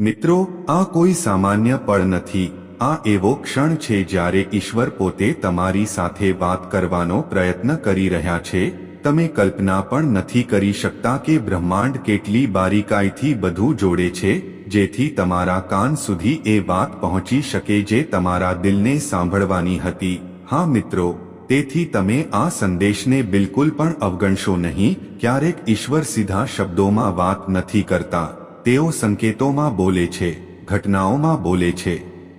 મિત્રો, આ કોઈ સામાન્ય પળ નથી. આ એવો ક્ષણ છે જ્યારે ઈશ્વર પોતે તમારી સાથે વાત કરવાનો પ્રયત્ન કરી રહ્યા છે. તમે કલ્પના પણ નથી કરી શકતા કે બ્રહ્માંડ કેટલી બારીકાઈથી બધું જોડે છે, જેથી તમારા કાન સુધી એ વાત પહોંચી શકે જે તમારા દિલને સાંભળવાની હતી. હા મિત્રો, તેથી તમે આ સંદેશને બિલકુલ પણ અવગણશો નહીં. ક્યારેક ઈશ્વર સીધા શબ્દોમાં વાત નથી કરતા. તેઓ સંકેતોમાં બોલે છે, ઘટનાઓમાં બોલે છે,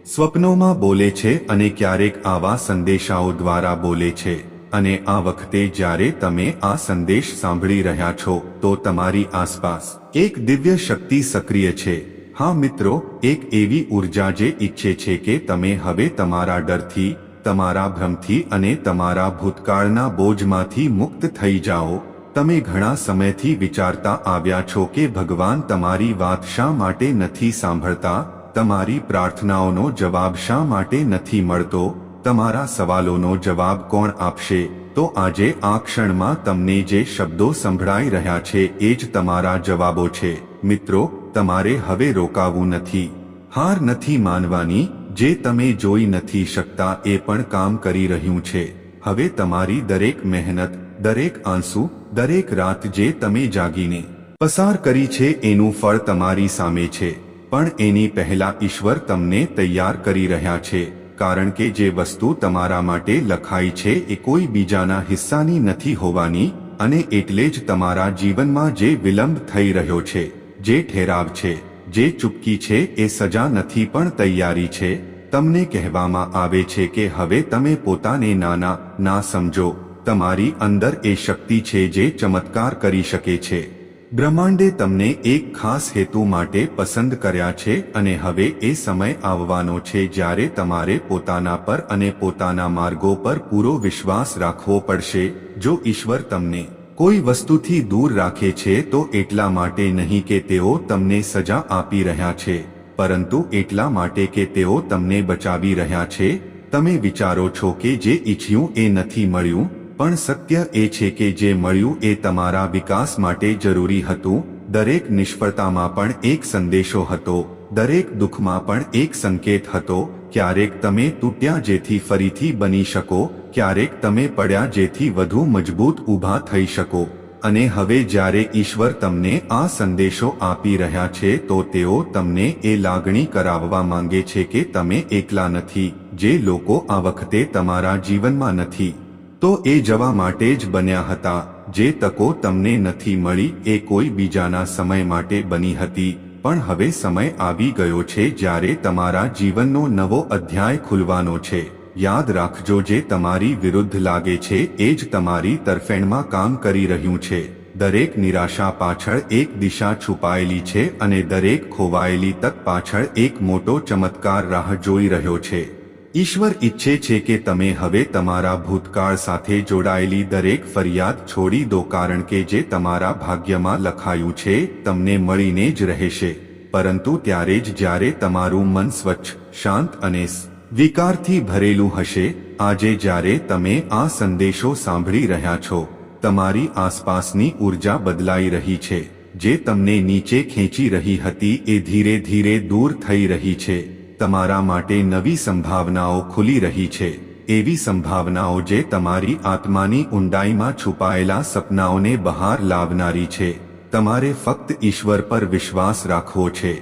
સ્વપ્નોમાં બોલે છે અને ક્યારેક આવા સંદેશાઓ દ્વારા બોલે છે. અને આ વખતે જ્યારે તમે આ સંદેશ સાંભળી રહ્યા છો, તો તમારી આસપાસ એક દિવ્ય શક્તિ સક્રિય છે. હા મિત્રો, એક એવી ઊર્જા જે ઈચ્છે છે કે તમે હવે તમારા ડરથી, તમારા ભ્રમથી અને તમારા ભૂતકાળના બોજમાંથી મુક્ત થઈ જાઓ. તમે ઘણા સમયથી વિચારતા આવ્યા છો કે ભગવાન તમારી વાત શા માટે નથી સાંભળતા? તમારી પ્રાર્થનાઓનો જવાબ શા માટે નથી મળતો? તમારા સવાલોનો જવાબ કોણ આપશે? તો આજે આ ક્ષણમાં તમને જે શબ્દો સંભળાઈ રહ્યા છે એ જ તમારા જવાબો છે. મિત્રો, તમારે હવે રોકાવું નથી. હાર નથી માનવાની, જે તમે જોઈ નથી શકતા એ પણ કામ કરી રહ્યું છે. હવે તમારી દરેક મહેનત, દરેક આંસુ દરેક રાત જે તમે જાગીને પસાર કરી છે, એનું ફળ તમારી સામે છે. પણ એની પહેલા ઈશ્વર તમને તૈયાર કરી રહ્યા છે, કારણ કે જે વસ્તુ તમારા માટે લખાઈ છે, એ કોઈ બીજાના હિસ્સાની નથી હોવાની, અને એટલે જ તમારા જીવનમાં જે વિલંબ થઈ રહ્યો છે, જે ઠેરાવ છે, જે ચૂપકી છે, એ સજા નથી પણ તૈયારી છે. તમને કહેવામાં આવે છે કે હવે તમે પોતાને નાના, ના સમજો. તમારી અંદર એ શક્તિ છે જે ચમત્કાર કરી શકે છે. બ્રહ્માંડે તમને એક ખાસ હેતુ માટે પસંદ કર્યા છે અને હવે એ સમય આવવાનો છે જ્યારે તમારે પોતાના પર અને પોતાના માર્ગો પર પૂરો વિશ્વાસ રાખવો પડશે. જો ઈશ્વર તમને કોઈ વસ્તુથી દૂર રાખે છે તો એટલા માટે નહીં કે તેઓ તમને સજા આપી રહ્યા છે, પરંતુ એટલા માટે કે તેઓ તમને બચાવી રહ્યા છે. તમે વિચારો છો કે જે ઈચ્છ્યું એ નથી મળ્યું પણ સત્ય એ છે કે જે મળ્યું એ તમારા વિકાસ માટે જરૂરી હતું. દરેક નિષ્ફળતામાં પણ એક સંદેશો હતો. દરેક દુઃખમાં પણ એક સંકેત હતો. ક્યારેક તમે તૂટ્યા જેથી ફરીથી બની શકો. ક્યારેક તમે પડ્યા જેથી વધુ મજબૂત ઊભા થઈ શકો. અને હવે જ્યારે ઈશ્વર તમને આ સંદેશો આપી રહ્યા છે તો તેઓ તમને એ લાગણી કરાવવા માંગે છે કે તમે એકલા નથી. જે લોકો આ વખતે તમારા જીવનમાં નથી. તો એ જવા માટે જ બન્યા હતા. જે તકો તમને નથી મળી, એ કોઈ બીજાના સમય માટે બની હતી. પણ હવે સમય આવી ગયો છે જ્યારે તમારા જીવનનો નવો અધ્યાય ખુલવાનો છે. યાદ રાખજો, જે તમારી વિરુદ્ધ લાગે છે, એ જ તમારી તરફેણમાં કામ કરી રહ્યું છે. દરેક નિરાશા પાછળ એક દિશા છુપાયેલી છે અને દરેક ખોવાયેલી તક પાછળ એક મોટો ચમત્કાર રાહ જોઈ રહ્યો છે. ઈશ્વર ઈચ્છે છે કે તમે હવે તમારા ભૂતકાળ સાથે જોડાયેલી દરેક ફરિયાદ છોડી દો કારણ કે જે તમારા ભાગ્યમાં લખાયું છે, તમને મળીને જ રહેશે. પરંતુ ત્યારે જ જ્યારે તમારું મન સ્વચ્છ, શાંત અને વિકારથી ભરેલું હશે, આજે જ્યારે તમે આ સંદેશો સાંભળી રહ્યા છો, તમારી આસપાસની ઊર્જા બદલાઈ રહી છે. જે તમને નીચે ખેંચી રહી હતી એ ધીરે ધીરે દૂર થઈ રહી છે. તમારા માટે નવી સંભાવનાઓ ખુલી રહી છે, એવી સંભાવનાઓ જે તમારી આત્માની ઊંડાઈમાં છુપાયેલા સપનાઓને બહાર લાવનારી છે. તમારે ફક્ત ઈશ્વર પર વિશ્વાસ રાખવો છે.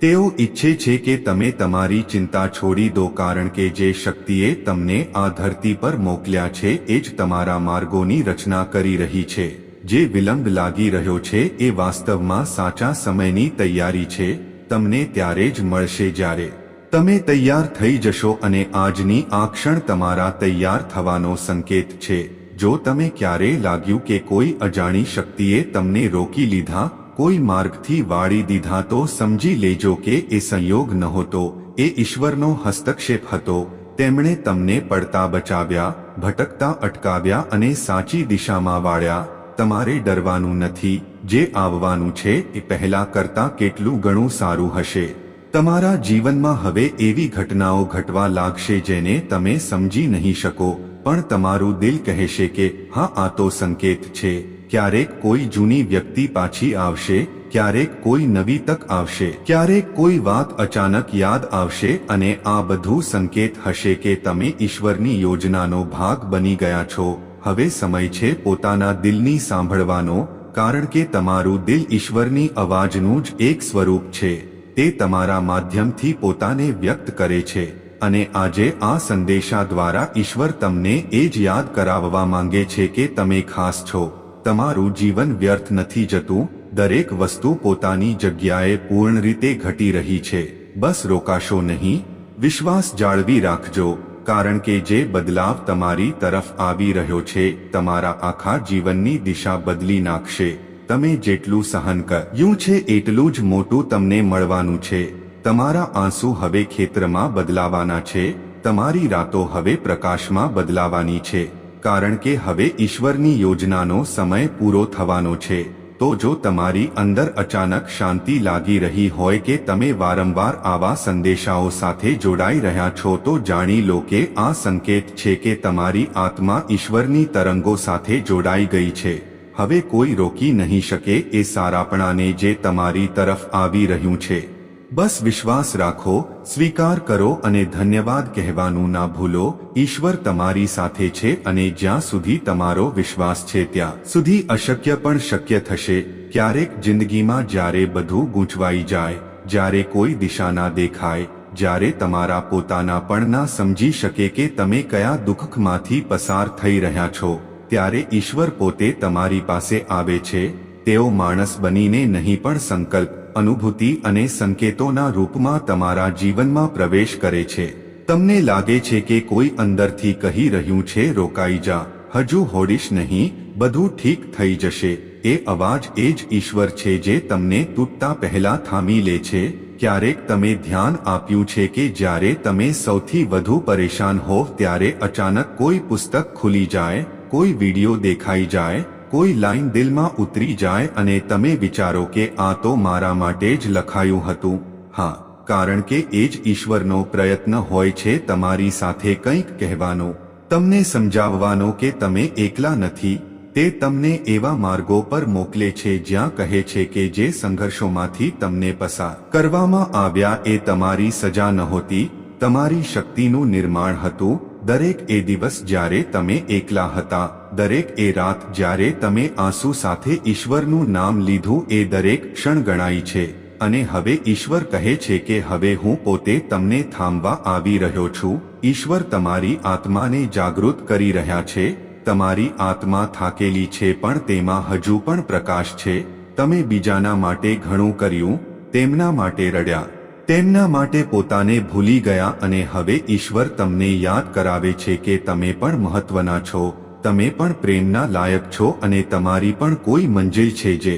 તેઓ ઈચ્છે છે કે તમે તમારી ચિંતા છોડી દો કારણ કે જે શક્તિએ તમને આ ધરતી પર મોકલ્યા છે એ જ તમારા માર્ગોની રચના કરી રહી છે. જે વિલંબ લાગી રહ્યો છે એ વાસ્તવમાં સાચા સમયની તૈયારી છે. તમને ત્યારે જ મળશે જ્યારે તમે તૈયાર થઈ જશો અને આજની આ ક્ષણ તમારા તૈયાર થવાનો સંકેત છે. જો તમે ક્યારે લાગ્યું કે કોઈ અજાણી શક્તિએ તમને રોકી લીધા, કોઈ માર્ગથી વાળી દીધા, તો સમજી લેજો કે એ સંયોગ નહોતો. એ ઈશ્વરનો હસ્તક્ષેપ હતો. તેમણે તમને પડતા બચાવ્યા, ભટકતા અટકાવ્યા અને સાચી દિશામાં વાળ્યા. તમારે ડરવાનું નથી. જે આવવાનું છે, એ પહેલા કરતા કેટલું ઘણું સારું હશે. તમારા જીવનમાં હવે એવી ઘટનાઓ ઘટવા લાગશે જેને તમે સમજી નહીં શકો, પણ તમારું દિલ કહેશે કે, હા, આ તો સંકેત છે. ક્યારેક કોઈ જૂની વ્યક્તિ પાછી આવશે, ક્યારેક કોઈ નવી તક આવશે, ક્યારેક કોઈ વાત અચાનક યાદ આવશે અને આ બધું સંકેત હશે કે તમે ઈશ્વરની યોજનાનો ભાગ બની ગયા છો. હવે સમય છે પોતાના દિલની સાંભળવાનો, કારણ કે તમારું દિલ ઈશ્વરની અવાજનું જ એક સ્વરૂપ છે. તે તમારા માધ્યમથી પોતાને વ્યક્ત કરે છે અને આજે આ સંદેશા દ્વારા ઈશ્વર તમને એ જ યાદ કરાવવા માંગે છે કે તમે ખાસ છો. તમારું જીવન વ્યર્થ નથી જતું, દરેક વસ્તુ પોતાની જગ્યાએ પૂર્ણ રીતે ઘટી રહી છે. બસ રોકાશો નહીં. વિશ્વાસ જાળવી રાખજો, કારણ કે જે બદલાવ તમારી તરફ આવી રહ્યો છે, તમારા આખા જીવનની દિશા બદલી નાખશે. તમે જેટલું સહન કર્યું છે એટલું જ મોટું તમને મળવાનું છે. તમારા આંસુ હવે ખેતરમાં બદલાવાના છે, તમારી રાતો હવે પ્રકાશમાં બદલાવાની છે, કારણ કે હવે ઈશ્વરની યોજનાનો સમય પૂરો થવાનો છે. તો જો તમારી અંદર અચાનક શાંતિ લાગી રહી હોય કે તમે વારંવાર આવા સંદેશાઓ સાથે જોડાઈ રહ્યા છો, તો જાણી લો કે આ સંકેત છે કે તમારી આત્મા ઈશ્વરની તરંગો સાથે જોડાઈ ગઈ છે. હવે કોઈ રોકી નહીં શકે એ સારાપણાને જે તમારી તરફ આવી રહ્યું છે. બસ વિશ્વાસ રાખો, સ્વીકાર કરો અને ધન્યવાદ કહેવાનું ના ભૂલો, ઈશ્વર તમારી સાથે છે અને જ્યાં સુધી તમારો વિશ્વાસ છે ત્યાં સુધી અશક્ય પણ શક્ય થશે. ક્યારેક જિંદગીમાં જ્યારે બધું ગૂંચવાઈ જાય, જ્યારે કોઈ દિશા ના દેખાય, જ્યારે તમારા પોતાના પણ ના સમજી શકે કે તમે કયા દુઃખમાંથી પસાર થઈ રહ્યા છો. ત્યારે ઈશ્વર પોતે તમારી પાસે આવે છે, તેઓ માણસ બનીને નહીં પણ સંકલ્પ, અનુભૂતિ અને સંકેતોના રૂપમાં તમારા જીવનમાં પ્રવેશ કરે છે. તમને લાગે છે કે કોઈ અંદરથી કહી રહ્યું છે, રોકાઈ જા, હજુ હોડીશ નહીં, બધું ઠીક થઈ જશે. એ અવાજ એ જ ઈશ્વર છે જે તમને તૂટતા પહેલા થામી લે છે. ક્યારેક તમે ધ્યાન આપ્યું છે કે જ્યારે તમે સૌથી વધુ પરેશાન હો, ત્યારે અચાનક કોઈ પુસ્તક ખુલી જાય કોઈ વીડિયો દેખાઈ જાય, કોઈ લાઈન દિલમાં ઉતરી જાય અને તમે વિચારો કે આ તો મારા માટે જ લખાયું હતું. હા, કારણ કે એ જ ઈશ્વરનો પ્રયત્ન હોય છે તમારી સાથે કંઈક કહેવાનો. તમને સમજાવવાનો કે તમે એકલા નથી, તે તમને એવા માર્ગો પર મોકલે છે જ્યાં કહે છે કે જે સંઘર્ષોમાંથી તમને પસાર કરવામાં આવ્યા એ તમારી સજા નહોતી, તમારી શક્તિનું નિર્માણ હતું દરેક એ દિવસ જ્યારે તમે એકલા હતા, દરેક એ રાત જ્યારે તમે આંસુ સાથે ઈશ્વરનું નામ લીધું એ દરેક ક્ષણ ગણાય છે. અને હવે ઈશ્વર કહે છે કે હવે હું પોતે તમને થાંભવા આવી રહ્યો છું. ઈશ્વર તમારી આત્માને જાગૃત કરી રહ્યા છે. તમારી આત્મા થાકેલી છે પણ તેમાં હજુ પણ પ્રકાશ છે. તમે બીજાના માટે ઘણું કર્યું, તેમના માટે રડ્યા. તેમના માટે પોતાને ભૂલી ગયા અને હવે ઈશ્વર તમને યાદ કરાવે છે કે તમે પણ મહત્વના છો, તમે પણ પ્રેમના લાયક છો અને તમારી પણ કોઈ મંજિલ છે જે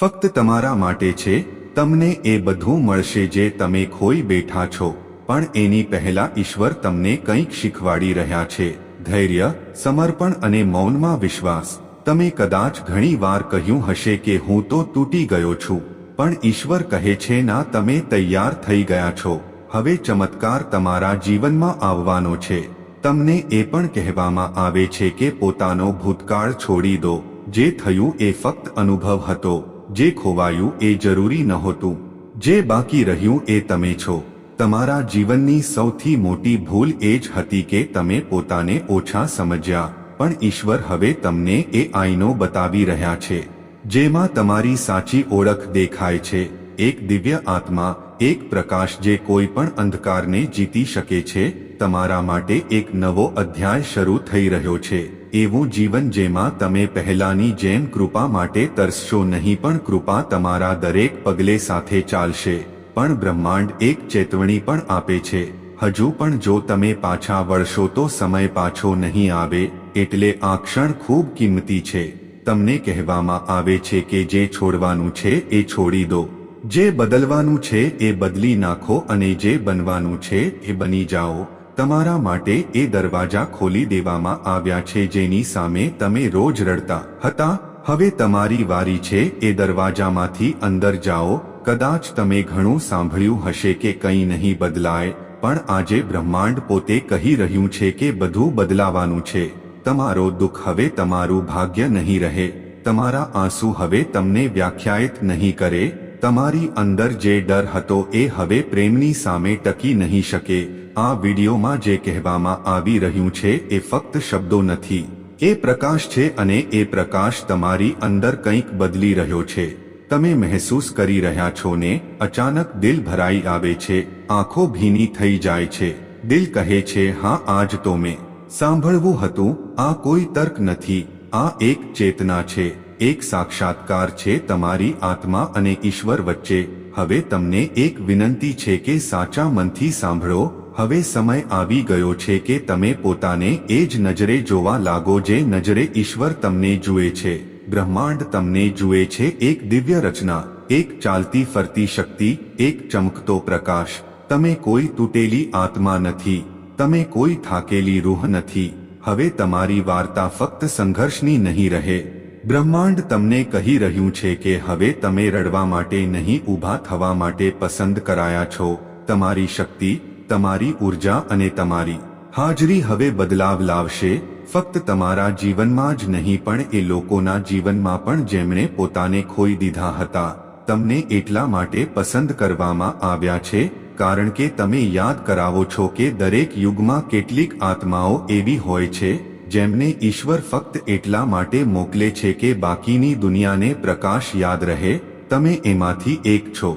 ફક્ત તમારા માટે છે, તમને એ બધું મળશે જે તમે ખોઈ બેઠા છો. પણ એની પહેલા ઈશ્વર તમને કંઈક શીખવાડી રહ્યા છે, ધૈર્ય, સમર્પણ અને મૌનમાં વિશ્વાસ. તમે કદાચ ઘણી વાર કહ્યું હશે કે હું તો તૂટી ગયો છું. પણ ઈશ્વર કહે છે, ના, તમે તૈયાર થઈ ગયા છો. હવે ચમત્કાર તમારા જીવનમાં આવવાનો છે. તમને એ પણ કહેવામાં આવે છે કે પોતાનો ભૂતકાળ છોડી દો. જે થયું એ ફક્ત અનુભવ હતો. જે ખોવાયું એ જરૂરી નહોતું. જે બાકી રહ્યું એ તમે છો. તમારા જીવનની સૌથી મોટી ભૂલ એ જ હતી કે તમે પોતાને ઓછા સમજ્યા. પણ ઈશ્વર હવે તમને એ આઈનો બતાવી રહ્યા છે. જેમાં તમારી સાચી ઓળખ દેખાય છે, એક દિવ્ય આત્મા, એક પ્રકાશ જે કોઈ પણ અંધકારને જીતી શકે છે, તમારા માટે એક નવો અધ્યાય શરૂ થઈ રહ્યો છે. એવું જીવન જેમાં તમે પહેલાની જેમ કૃપા માટે તરસશો નહીં પણ કૃપા તમારા દરેક પગલે સાથે ચાલશે. પણ બ્રહ્માંડ એક ચેતવણી પણ આપે છે. હજુ પણ જો તમે પાછા વળશો તો સમય પાછો નહીં આવે, એટલે આ ક્ષણ ખૂબ કિંમતી છે. તમને કહેવામાં આવે છે કે જે છોડવાનું છે એ છોડી દો. જે બદલવાનું છે એ બદલી નાખો અને જે બનવાનું છે એ બની જાઓ. તમારા માટે એ દરવાજા ખોલી દેવામાં આવ્યા છે જેની સામે તમે રોજ રડતા હતા. હવે તમારી વારી છે એ દરવાજામાંથી અંદર જાઓ. કદાચ તમે ઘણું સાંભળ્યું હશે કે કંઈ નહીં બદલાય, પણ આજે બ્રહ્માંડ પોતે કહી રહ્યું છે કે બધું બદલાવાનું છે. તમારો દુઃખ હવે તમારું ભાગ્ય નહીં રહે, તમારા આંસુ હવે તમને વ્યાખ્યાયિત નહીં કરે, તમારી અંદર જે ડર હતો એ હવે પ્રેમની સામે ટકી નહીં શકે. આ વિડીયોમાં જે કહેવામાં આવી રહ્યું છે એ ફક્ત શબ્દો નથી. એ પ્રકાશ છે અને એ પ્રકાશ તમારી અંદર કંઈક બદલી રહ્યો છે. તમે મહેસૂસ કરી રહ્યા છો ને, અચાનક દિલ ભરાઈ આવે છે, આંખો ભીની થઈ જાય છે. દિલ કહે છે, હા, આજ તો મેં. સાંભળવું હતું, આ કોઈ તર્ક નથી, આ એક ચેતના છે, એક સાક્ષાત્કાર છે તમારી આત્મા અને ઈશ્વર વચ્ચે, હવે તમને એક વિનંતી છે કે સાચા મનથી સાંભળો, હવે સમય આવી ગયો છે કે તમે પોતાને એ જ નજરે જોવા લાગો જે નજરે ઈશ્વર તમને જુએ છે, બ્રહ્માંડ તમને જુએ છે, એક દિવ્ય રચના, એક ચાલતી ફરતી શક્તિ, એક ચમકતો પ્રકાશ, તમે કોઈ તૂટેલી આત્મા નથી. તમે કોઈ થાકેલી રૂહ નથી. હવે તમારી વાર્તા ફક્ત સંઘર્ષની નહીં રહે. બ્રહ્માંડ તમને કહી રહ્યું છે કે હવે તમે રડવા માટે નહીં ઊભા થવા માટે પસંદ કરાયા છો. તમારી શક્તિ, તમારી ઊર્જા અને તમારી હાજરી હવે બદલાવ લાવશે. ફક્ત તમારા જીવનમાં જ નહીં પણ એ લોકોના જીવનમાં પણ જેમણે પોતાને ખોઈ દીધા હતા. તમને એટલા માટે પસંદ કરવામાં આવ્યા છે કારણ કે તમે યાદ કરાવો છો કે દરેક યુગમાં કેટલીક આત્માઓ એવી હોય છે, જેમને ઈશ્વર ફક્ત એટલા માટે મોકલે છે કે બાકીની દુનિયાને પ્રકાશ યાદ રહે, તમે એમાંથી એક છો.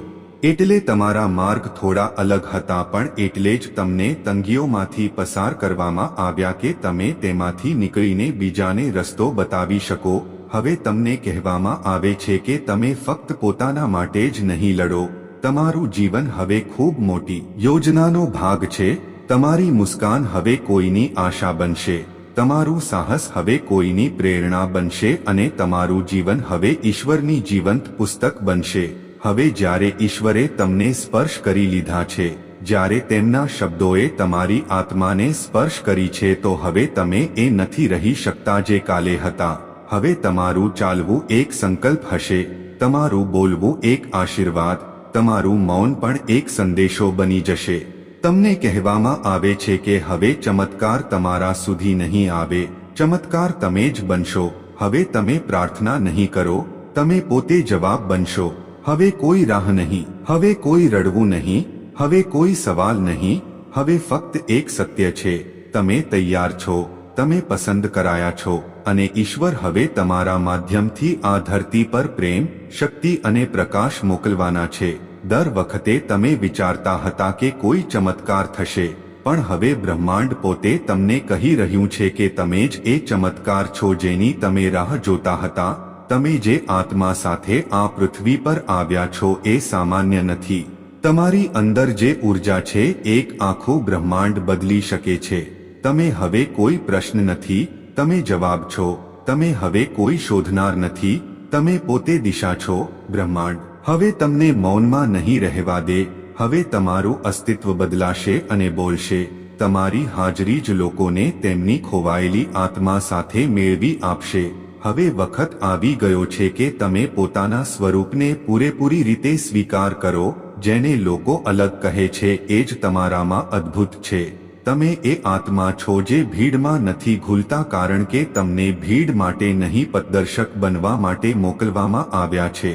એટલે તમારા માર્ગ થોડા અલગ હતા પણ એટલે જ તમને તંગીઓમાંથી પસાર કરવામાં આવ્યા કે તમે તેમાંથી નીકળીને બીજાને રસ્તો બતાવી શકો. હવે તમને કહેવામાં આવે છે કે તમે ફક્ત પોતાના માટે જ નહીં લડો. તમારું જીવન હવે ખૂબ મોટી યોજનાનો ભાગ છે. તમારી મુસ્કાન હવે કોઈની આશા બનશે. તમારું સાહસ હવે કોઈની પ્રેરણા બનશે અને તમારું જીવન હવે ઈશ્વરની જીવંત પુસ્તક બનશે. હવે જ્યારે ઈશ્વરે તમને સ્પર્શ કરી લીધા છે, જ્યારે તેમના શબ્દોએ તમારી આત્માને સ્પર્શ કરી છે તો હવે તમે એ નથી રહી શકતા જે કાલે હતા. હવે તમારું ચાલવું એક સંકલ્પ હશે. તમારું બોલવું એક આશીર્વાદ. તમારું મૌન પણ એક સંદેશો બની જશે. તમને કહેવામાં આવે છે કે હવે ચમત્કાર તમારા સુધી નહીં આવે. ચમત્કાર તમે જ બનશો. હવે તમે પ્રાર્થના નહીં કરો. તમે પોતે જવાબ બનશો. હવે કોઈ રાહ નહીં. હવે કોઈ રડવું નહીં. હવે કોઈ સવાલ નહીં. હવે ફક્ત એક સત્ય છે. તમે તૈયાર છો. તમે પસંદ કરાયા છો. અને ઈશ્વર હવે તમારા માધ્યમથી આ ધરતી પર પ્રેમ, શક્તિ અને પ્રકાશ મોકલવાના છે. દર વખતે તમે વિચારતા હતા કે કોઈ ચમત્કાર થશે, પણ હવે બ્રહ્માંડ પોતે તમને કહી રહ્યું છે કે તમે જ એ ચમત્કાર છો જેની તમે રાહ જોતા હતા. તમે જે આત્મા સાથે આ પૃથ્વી પર આવ્યા છો એ સામાન્ય નથી. તમારી અંદર જે ઊર્જા છે, એક આખું બ્રહ્માંડ બદલી શકે છે. તમે હવે કોઈ પ્રશ્ન નથી તમે જવાબ છો, તમે હવે કોઈ શોધનાર નથી, તમે પોતે દિશા છો, બ્રહ્માંડ. હવે તમને મૌનમાં નહીં રહેવા દે, હવે તમારું અસ્તિત્વ બદલાશે અને બોલશે. તમારી હાજરી જ લોકોને તેમની ખોવાયેલી આત્મા સાથે મેળવી આપશે. હવે વખત આવી ગયો છે કે તમે પોતાના સ્વરૂપને પૂરેપૂરી રીતે સ્વીકાર કરો, જેને લોકો અલગ કહે છે, એ જ તમારામાં અદ્ભુત છે. તમે એ આત્મા છો જે ભીડમાં નથી ભૂલતા કારણ કે તમને ભીડ માટે નહીં પદદર્શક બનવા માટે મોકલવામાં આવ્યા છે.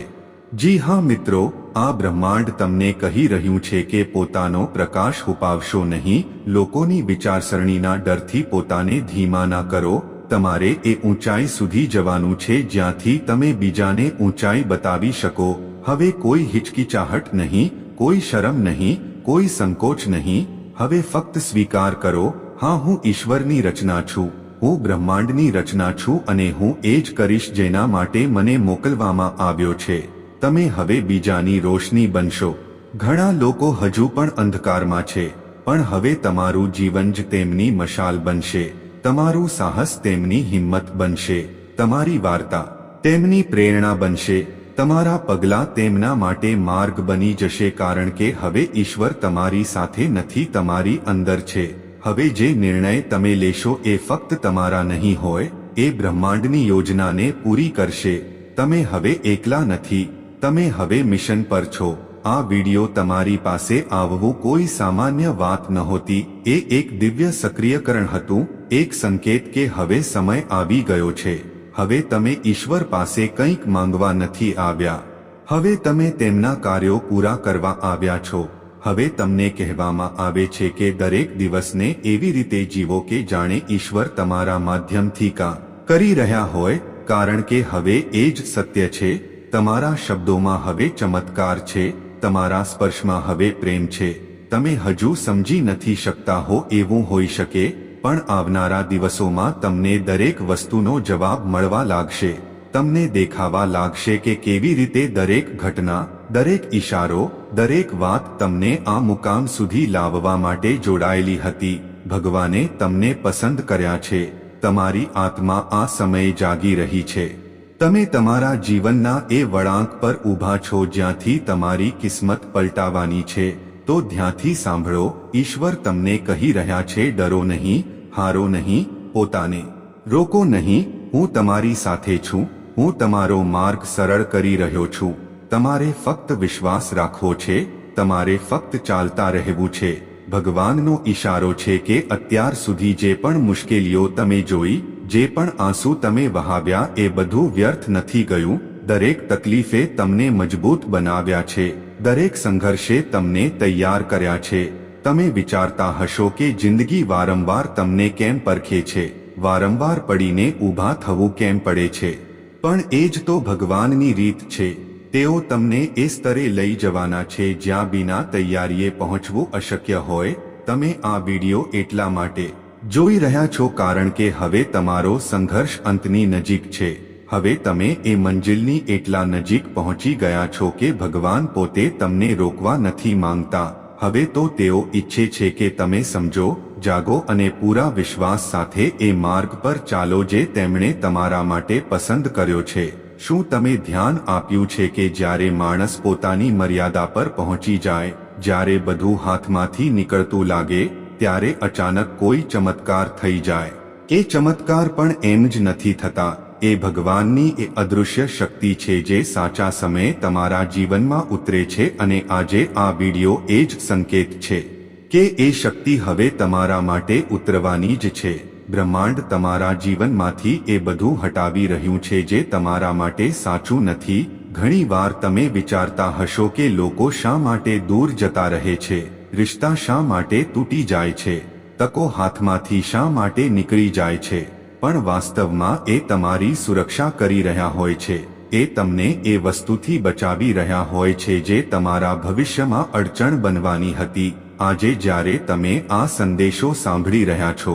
જી હા મિત્રો, આ બ્રહ્માંડ તમને કહી રહ્યું છે કે પોતાનો પ્રકાશ ઉપાવશો નહીં, લોકોની વિચારસરણીના ડરથી પોતાને ધીમા ના કરો, તમારે એ ઊંચાઈ સુધી જવાનું છે જ્યાંથી તમે બીજાને ઊંચાઈ બતાવી શકો, હવે કોઈ હિચકિચાહટ નહીં, કોઈ શરમ નહીં, કોઈ સંકોચ નહીં હવે ફક્ત સ્વીકાર કરો, હા, હું ઈશ્વરની રચના છું, હું બ્રહ્માંડની રચના છું અને હું એ જ કરીશ જેના માટે મને મોકલવામાં આવ્યો છે. તમે હવે બીજાની રોશની બનશો. ઘણા લોકો હજુ પણ અંધકારમાં છે, પણ હવે તમારું જીવન જ તેમની મશાલ બનશે. તમારું સાહસ તેમની હિંમત બનશે. તમારી વાર્તા તેમની પ્રેરણા બનશે. તમારા પગલાં તેમના માટે માર્ગ બની જશે કારણ કે હવે ઈશ્વર તમારી સાથે નથી, તમારી અંદર છે. હવે જે નિર્ણય તમે લેશો એ ફક્ત તમારા નહીં હોય, એ બ્રહ્માંડની યોજનાને પૂરી કરશે. તમે હવે એકલા નથી, તમે હવે મિશન પર છો. આ વિડિયો તમારી પાસે આવવું કોઈ સામાન્ય વાત નહોતી. એ એક દિવ્ય સક્રિયકરણ હતું, એક સંકેત કે હવે સમય આવી ગયો છે. હવે તમે ઈશ્વર પાસે કંઈક માંગવા નથી આવ્યા. હવે તમે તેમના કાર્યો પૂરા કરવા આવ્યા છો. હવે તમને કહેવામાં આવે છે કે દરેક દિવસને એવી રીતે જીવો કે જાણે ઈશ્વર તમારા માધ્યમથી કા કરી રહ્યા હોય, કારણ કે હવે એ જ સત્ય છે. તમારા શબ્દોમાં હવે ચમત્કાર છે, તમારા સ્પર્શમાં હવે પ્રેમ છે. તમે હજુ સમજી નથી શકતા હો એવું હોઈ શકે પણ આવનારા દિવસોમાં તમને દરેક વસ્તુનો જવાબ મળવા લાગશે. તમને દેખાવા લાગશે કે કેવી રીતે દરેક ઘટના, દરેક ઈશારો, દરેક વાત તમને આ મુકામ સુધી લાવવા માટે જોડાયેલી હતી. ભગવાને તમને પસંદ કર્યા છે. તમારી આત્મા આ સમયે જાગી રહી છે. તમે તમારા જીવનના એ વળાંક પર ઊભા છો જ્યાંથી તમારી કિસ્મત પલટાવાની છે. તો ધ્યાનથી સાંભળો, ઈશ્વર તમને કહી રહ્યા છે, ડરો નહીં, હારો નહીં, પોતાને. રોકો નહીં, હું તમારી સાથે છું, હું તમારો માર્ગ સરળ કરી રહ્યો છું. તમારે ફક્ત વિશ્વાસ રાખવો છે, તમારે ફક્ત ચાલતા રહેવું છે. ભગવાનનો ઈશારો છે કે અત્યાર સુધી જે પણ મુશ્કેલીઓ તમે જોઈ, જે પણ આંસુ તમે વહાવ્યા, એ બધું વ્યર્થ નથી ગયું દરેક તકલીફે તમને મજબૂત બનાવ્યા છે. દરેક સંઘર્ષે તમને તૈયાર કર્યા છે. તમે વિચારતા હશો કે જિંદગી વારંવાર તમને કેમ પરખે છે. વારંવાર પડીને ઊભા થવું કેમ પડે છે? પણ એ જ તો ભગવાનની રીત છે. તેઓ તમને એ સ્તરે લઈ જવાના છે જ્યાં બિના તૈયારીએ પહોંચવું અશક્ય હોય. તમે આ વીડિયો એટલા માટે જોઈ રહ્યા છો કારણ કે હવે તમારો સંઘર્ષ અંતની નજીક છે. હવે તમે એ મંજિલની એટલા નજીક પહોંચી ગયા છો કે ભગવાન પોતે તમને રોકવા નથી માંગતા. હવે તો તેઓ ઈચ્છે છે કે તમે સમજો, જાગો અને પૂરા વિશ્વાસ સાથે એ માર્ગ પર ચાલો જે તેમણે તમારા માટે પસંદ કર્યો છે. શું તમે ધ્યાન આપ્યું છે કે જ્યારે માણસ પોતાની મર્યાદા પર પહોંચી જાય, જ્યારે બધું હાથમાંથી નીકળતું લાગે, ત્યારે અચાનક કોઈ ચમત્કાર થઈ જાય? એ ચમત્કાર પણ એમ જ નથી થતા. એ ભગવાનની એ અદૃશ્ય શક્તિ છે જે સાચા સમયે તમારા જીવનમાં ઉતરે છે અને આજે આ વિડિયો એ જ સંકેત છે કે એ શક્તિ હવે તમારા માટે ઉતરવાની જ છે. બ્રહ્માંડ તમારા જીવનમાંથી એ બધું હટાવી રહ્યું છે જે તમારા માટે સાચું નથી. ઘણીવાર તમે વિચારતા હશો કે લોકો શા માટે દૂર જતા રહે છે. રિશ્તા શા માટે તૂટી જાય છે? તકો હાથમાંથી શા માટે નીકળી જાય છે? પણ વાસ્તવમાં એ તમારી સુરક્ષા કરી રહ્યા હોય છે. એ તમને એ વસ્તુથી બચાવી રહ્યા હોય છે જે તમારા ભવિષ્યમાં અડચણ બનવાની હતી. આજે જ્યારે તમે આ સંદેશો સાંભળી રહ્યા છો,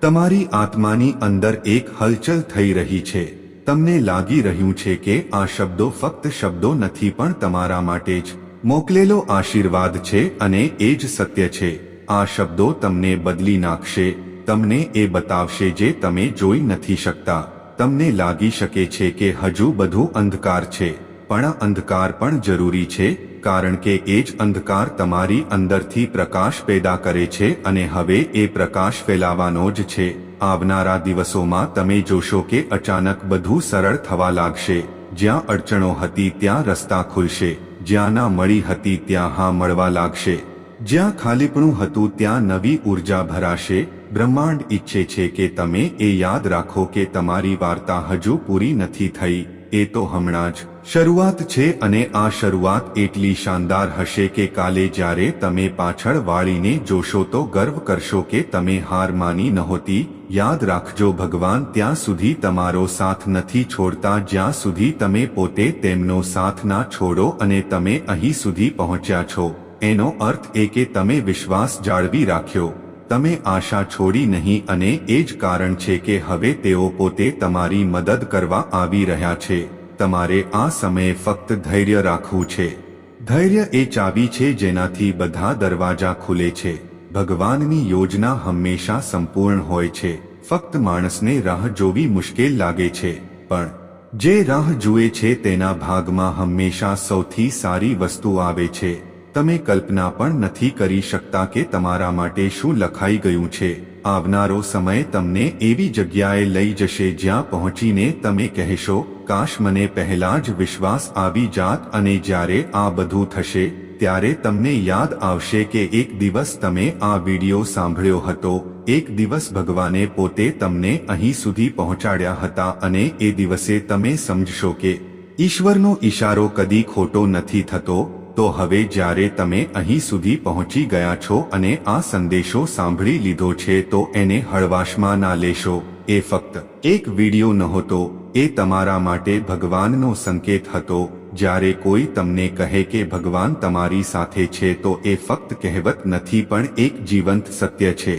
તમારી આત્માની અંદર એક હલચલ થઈ રહી છે. તમને લાગી રહ્યું છે કે આ શબ્દો ફક્ત શબ્દો નથી પણ તમારા માટે જ મોકલેલો આશીર્વાદ છે અને એ જ સત્ય છે. આ શબ્દો તમને બદલી નાખશે. તમને એ બતાવશે જે તમે જોઈ નથી શકતા. તમને લાગી શકે છે કે હજુ બધું અંધકાર છે. પણ અંધકાર પણ જરૂરી છે, કારણ કે એ જ અંધકાર તમારી અંદરથી પ્રકાશ પેદા કરે છે અને હવે એ પ્રકાશ ફેલાવાનો જ છે. આવનારા દિવસોમાં તમે જોશો કે અચાનક બધું સરળ થવા લાગશે. જ્યાં અડચણો હતી ત્યાં રસ્તા ખુલશે. જ્યાં ના મળી હતી ત્યાં હા મળવા લાગશે. જ્યાં ખાલીપણું હતું ત્યાં નવી ઊર્જા ભરાશે. બ્રહ્માંડ ઈચ્છે છે કે તમે એ યાદ રાખો કે તમારી વાર્તા હજુ પૂરી નથી થઈ, એ તો હમણાં જ. શરૂઆત છે અને આ શરૂઆત એટલી શાનદાર હશે કે કાલે જ્યારે તમે પાછળ વાળીને જોશો તો ગર્વ કરશો કે તમે હાર માની નહોતી. યાદ રાખજો ભગવાન, ત્યાં સુધી તમારો સાથ નથી છોડતા. જ્યાં સુધી તમે પોતે તેમનો સાથ ના છોડો અને તમે અહીં સુધી પહોંચ્યા છો. એનો અર્થ એ કે તમે વિશ્વાસ જાળવી રાખ્યો. તમે આશા છોડી નહીં અને એ જ કારણ છે કે હવે તેઓ પોતે તમારી મદદ કરવા આવી રહ્યા છે. તમારે આ સમયે ફક્ત ધૈર્ય રાખવું છે. ધૈર્ય એ ચાવી છે જેનાથી બધા દરવાજા ખુલે છે. ભગવાનની યોજના હંમેશા સંપૂર્ણ હોય છે. ફક્ત માણસને રાહ જોવી મુશ્કેલ લાગે છે. પણ જે રાહ જુએ છે તેના ભાગમાં હંમેશા સૌથી સારી વસ્તુ આવે છે. તમે કલ્પના પણ નથી કરી શકતા કે તમારા માટે શું લખાઈ ગયું છે. આવનારો સમય તમને એવી જગ્યાએ લઈ જશે જ્યાં પહોંચીને તમે કહેશો, કાશ મને પહેલા જ વિશ્વાસ આવી જાત અને જ્યારે આ બધું થશે, ત્યારે તમને યાદ આવશે કે એક દિવસ તમે આ વિડિયો સાંભળ્યો હતો. એક દિવસ ભગવાને પોતે તમને અહીં સુધી પહોંચાડ્યા હતા અને એ દિવસે તમે સમજશો કે ઈશ્વરનો ઈશારો કદી ખોટો નથી થતો તો હવે જ્યારે તમે અહીં સુધી પહોંચી ગયા છો અને આ સંદેશો સાંભળી લીધો છે તો એને હળવાશમાં ના લેશો. એ ફક્ત એક વિડિયો નહોતો, એ તમારા માટે ભગવાનનો સંકેત હતો. જ્યારે કોઈ તમને કહે કે ભગવાન તમારી સાથે છે તો એ ફક્ત કહેવત નથી પણ એક જીવંત સત્ય છે.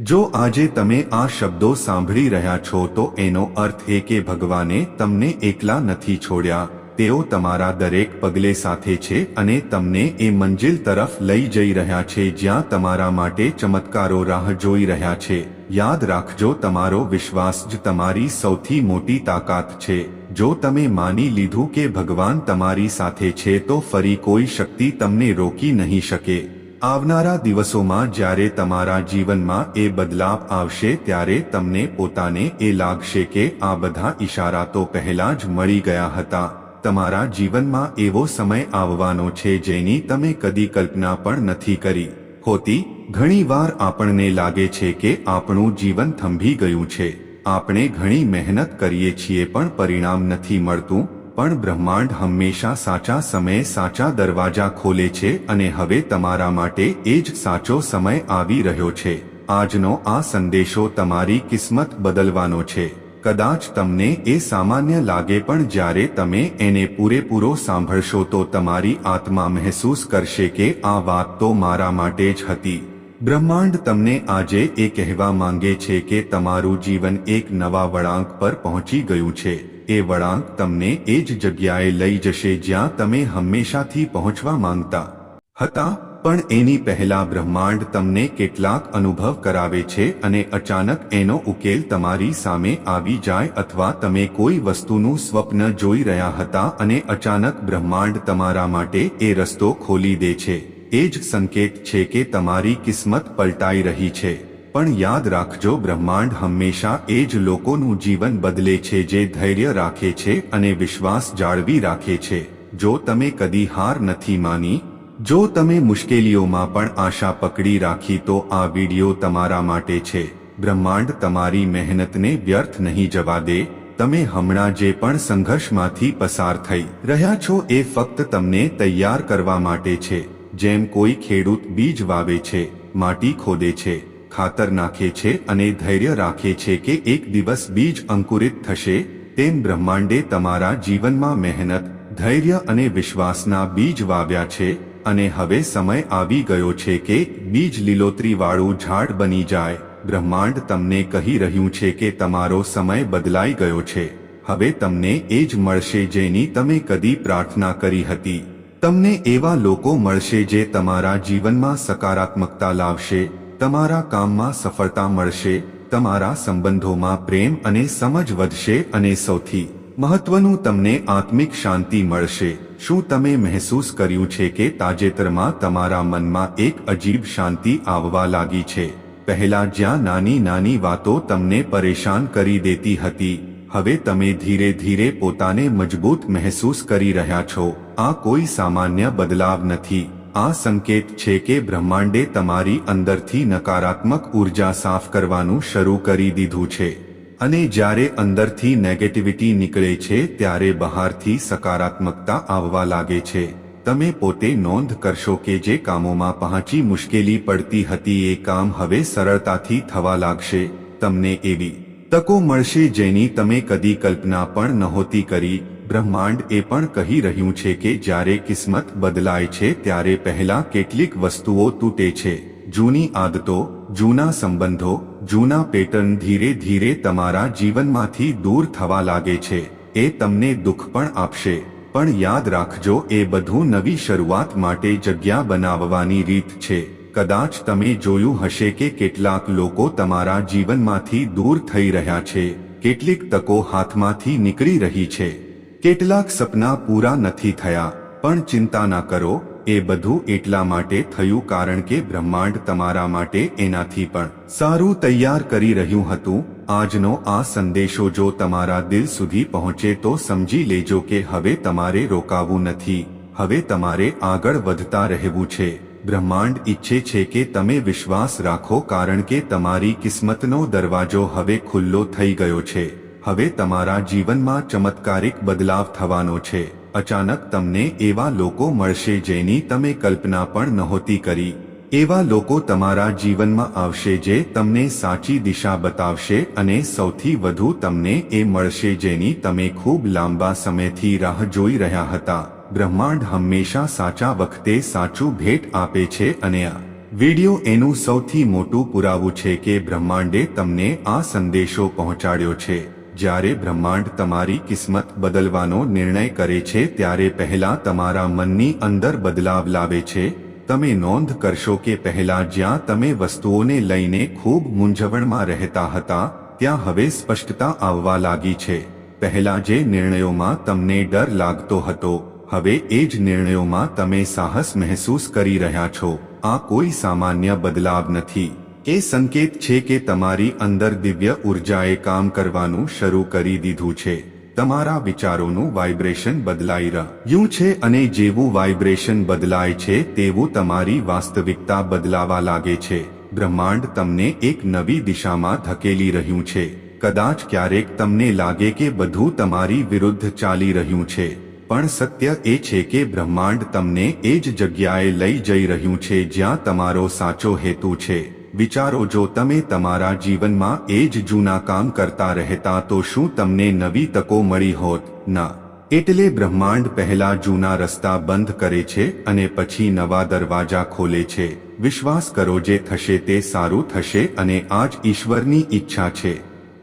જો આજે તમે આ શબ્દો સાંભળી રહ્યા છો તો એનો અર્થ એ કે ભગવાને તમને એકલા નથી છોડ્યા. તેઓ તમારા દરેક પગલે સાથે છે અને તમને એ મંજિલ તરફ લઈ જઈ રહ્યા છે જ્યાં તમારા માટે ચમત્કારો રાહ જોઈ રહ્યા છે. યાદ રાખજો, તમારો વિશ્વાસ જ તમારી સૌથી મોટી તાકાત છે. જો તમે માની લીધું કે ભગવાન તમારી સાથે છે તો ફરી કોઈ શક્તિ તમને રોકી નહીં શકે. આવનારા દિવસોમાં જ્યારે તમારા જીવનમાં એ બદલાવ આવશે ત્યારે તમને પોતાને એ લાગશે કે આ બધા ઈશારા તો પહેલા જ મળી ગયા હતા. તમારા જીવનમાં એવો સમય આવવાનો છે જેની તમે કદી કલ્પના પણ નથી કરી. હોતી ઘણીવાર આપણને લાગે છે કે આપણું જીવન થંભી ગયું છે. આપણે ઘણી મહેનત કરીએ છીએ પણ પરિણામ નથી મળતું, પણ બ્રહ્માંડ હંમેશા સાચા સમયે સાચા દરવાજા ખોલે છે અને હવે તમારા માટે એ જ સાચો સમય આવી રહ્યો છે. આજનો આ સંદેશો તમારી કિસ્મત બદલવાનો છે. કદાચ તમને એ સામાન્ય લાગે પણ જ્યારે તમે એને પૂરેપૂરો સાંભળશો તો તમારી આત્મા મહેસૂસ કરશે કે આ વાત તો મારા માટે જ હતી. બ્રહ્માંડ તમને આજે એ કહેવા માંગે છે કે તમારું જીવન એક નવા વળાંક પર પહોંચી ગયું છે. એ વળાંક તમને એ જ જગ્યાએ લઈ જશે જ્યાં તમે હંમેશાથી પહોંચવા માંગતા હતા. પણ એની પહેલા બ્રહ્માંડ તમને કેટલાક અનુભવ કરાવે છે અને અચાનક એનો ઉકેલ તમારી સામે આવી જાય અથવા તમે કોઈ વસ્તુનું સ્વપ્ન જોઈ રહ્યા હતા અને અચાનક બ્રહ્માંડ તમારા માટે એ રસ્તો ખોલી દે છે. એ જ સંકેત છે કે તમારી કિસ્મત પલટાઈ રહી છે. પણ યાદ રાખજો, બ્રહ્માંડ હંમેશા એ જ લોકોનું જીવન બદલે છે જે ધૈર્ય રાખે છે અને વિશ્વાસ જાળવી રાખે છે. જો તમે કદી હાર નથી માની જો તમે મુશ્કેલીઓમાં પણ આશા પકડી રાખી તો આ વિડિયો તમારા માટે છે. બ્રહ્માંડ તમારી મહેનતને વ્યર્થ નહીં જવા દે. તમે હમણાં જે પણ સંઘર્ષમાંથી પસાર થઈ રહ્યા છો એ ફક્ત તમને તૈયાર કરવા માટે છે. જેમ કોઈ ખેડૂત બીજ વાવે છે, માટી ખોદે છે, ખાતર નાખે છે અને ધૈર્ય રાખે છે કે એક દિવસ બીજ અંકુરિત થશે, તેમ બ્રહ્માંડે તમારા જીવનમાં મહેનત, ધૈર્ય અને વિશ્વાસના બીજ વાવ્યા છે. અને હવે સમય આવી ગયો છે કે બીજ લીલોતરીવાળું ઝાડ બની જાય. બ્રહ્માંડ તમને કહી રહ્યું છે કે તમારો સમય બદલાઈ ગયો છે. હવે તમને એ જ મળશે જેની તમે કદી પ્રાર્થના કરી હતી. તમને એવા લોકો મળશે જે તમારા જીવનમાં સકારાત્મકતા લાવશે, તમારા કામમાં સફળતા મળશે, તમારા સંબંધોમાં પ્રેમ અને સમજ વધશે અને સૌથી મહત્વનું તમને આત્મિક શાંતિ મળશે. શું તમે મહેસૂસ કર્યું છે કે તાજેતરમાં તમારા મનમાં એક અજીબ શાંતિ આવવા લાગી છે? પહેલા જ્યાં નાની નાની વાતો તમને પરેશાન કરી દેતી હતી, હવે તમે ધીરે ધીરે પોતાને મજબૂત મહેસૂસ કરી રહ્યા છો. આ કોઈ સામાન્ય બદલાવ નથી. આ સંકેત છે કે બ્રહ્માંડે તમારી અંદરથી નકારાત્મક ઊર્જા સાફ કરવાનું શરૂ કરી દીધું છે. અને જ્યારે અંદરથી નેગેટિવિટી નીકળે છે, ત્યારે બહારથી સકારાત્મકતા આવવા લાગે છે. તમે પોતે નોંધ કરશો કે જે કામોમાં પહોંચી મુશ્કેલી પડતી હતી, એ કામ હવે સરળતાથી થવા લાગશે. તમને એવી તકો મળશે જેની તમે કદી કલ્પના પણ નહોતી કરી. બ્રહ્માંડ એ પણ કહી રહ્યું છે કે જ્યારે કિસ્મત બદલાય છે, ત્યારે પહેલા કેટલીક વસ્તુઓ તૂટે છે. જૂની આદતો, જૂના સંબંધો જૂના પેટર્ન ધીરે ધીરે તમારા જીવનમાંથી દૂર થવા લાગે છે. એ તમને દુઃખ પણ આપશે. પણ યાદ રાખજો, એ બધું નવી શરૂઆત માટે જગ્યા બનાવવાની રીત છે. કદાચ તમે જોયું હશે કે કેટલાક લોકો તમારા જીવનમાંથી દૂર થઈ રહ્યા છે. કેટલીક તકો હાથમાંથી નીકળી રહી છે. કેટલાક સપના પૂરા નથી થયા. પણ ચિંતા ના કરો એ બધું એટલા માટે થયું કારણ કે બ્રહ્માંડ તમારા માટે એનાથી પણ સારું તૈયાર કરી રહ્યું હતું. આજનો આ સંદેશો જો તમારા દિલ સુધી પહોંચે તો સમજી લેજો કે હવે તમારે રોકાવું નથી. હવે તમારે આગળ વધતા રહેવું છે. બ્રહ્માંડ ઈચ્છે છે કે તમે વિશ્વાસ રાખો કારણ કે તમારી કિસ્મતનો દરવાજો હવે ખુલ્લો થઈ ગયો છે. હવે તમારા જીવનમાં ચમત્કારિક બદલાવ થવાનો છે. અચાનક તમને એવા લોકો મળશે જેની તમે કલ્પના પણ નહોતી કરી. એવા લોકો તમારા જીવનમાં આવશે જે તમને સાચી દિશા બતાવશે અને સૌથી વધુ તમને એ મળશે જેની તમે ખૂબ લાંબા સમયથી રાહ જોઈ રહ્યા હતા. બ્રહ્માંડ હંમેશા સાચા વખતે સાચું ભેટ આપે છે અને આ વિડિયો એનું સૌથી મોટું પુરાવું છે કે બ્રહ્માંડે તમને આ સંદેશો પહોંચાડ્યો છે. જ્યારે બ્રહ્માંડ તમારી કિસ્મત બદલવાનો નિર્ણય કરે છે, ત્યારે પહેલા તમારા મનની અંદર બદલાવ લાવે છે. તમે નોંધ કરશો કે પહેલા જ્યાં તમે વસ્તુઓને લઈને ખૂબ મૂંઝવણમાં રહેતા હતા, ત્યાં હવે સ્પષ્ટતા આવવા લાગી છે. પહેલા જે નિર્ણયોમાં તમને ડર લાગતો હતો, હવે એ જ નિર્ણયોમાં તમે સાહસ મહેસૂસ કરી રહ્યા છો. આ કોઈ સામાન્ય બદલાવ નથી. એ સંકેત છે કે તમારી અંદર દિવ્ય ઉર્જાએ કામ કરવાનું શરૂ કરી દીધું છે. તમારા વિચારોનું વાઇબ્રેશન બદલાઈ રહ્યું છે અને જેવું વાઇબ્રેશન બદલાય છે, તેવું તમારી વાસ્તવિકતા બદલાવા લાગે છે. બ્રહ્માંડ તમને એક નવી દિશામાં ધકેલી રહ્યું છે. કદાચ ક્યારેક તમને લાગે કે બધું તમારી વિરુદ્ધ ચાલી રહ્યું છે. પણ સત્ય એ છે કે બ્રહ્માંડ તમને એ જ જગ્યાએ લઈ જઈ રહ્યું છે જ્યાં તમારો સાચો હેતુ છે. વિચારો, જો તમે તમારા જીવનમાં એ જ જૂના કામ કરતા રહેતા, તો શું તમને નવી તકો મળી હોત? ના. એટલે બ્રહ્માંડ પહેલા જૂના રસ્તા બંધ કરે છે અને પછી નવા દરવાજા ખોલે છે. વિશ્વાસ કરો, જે થશે તે સારું થશે અને આ જ ઈશ્વરની ઈચ્છા છે.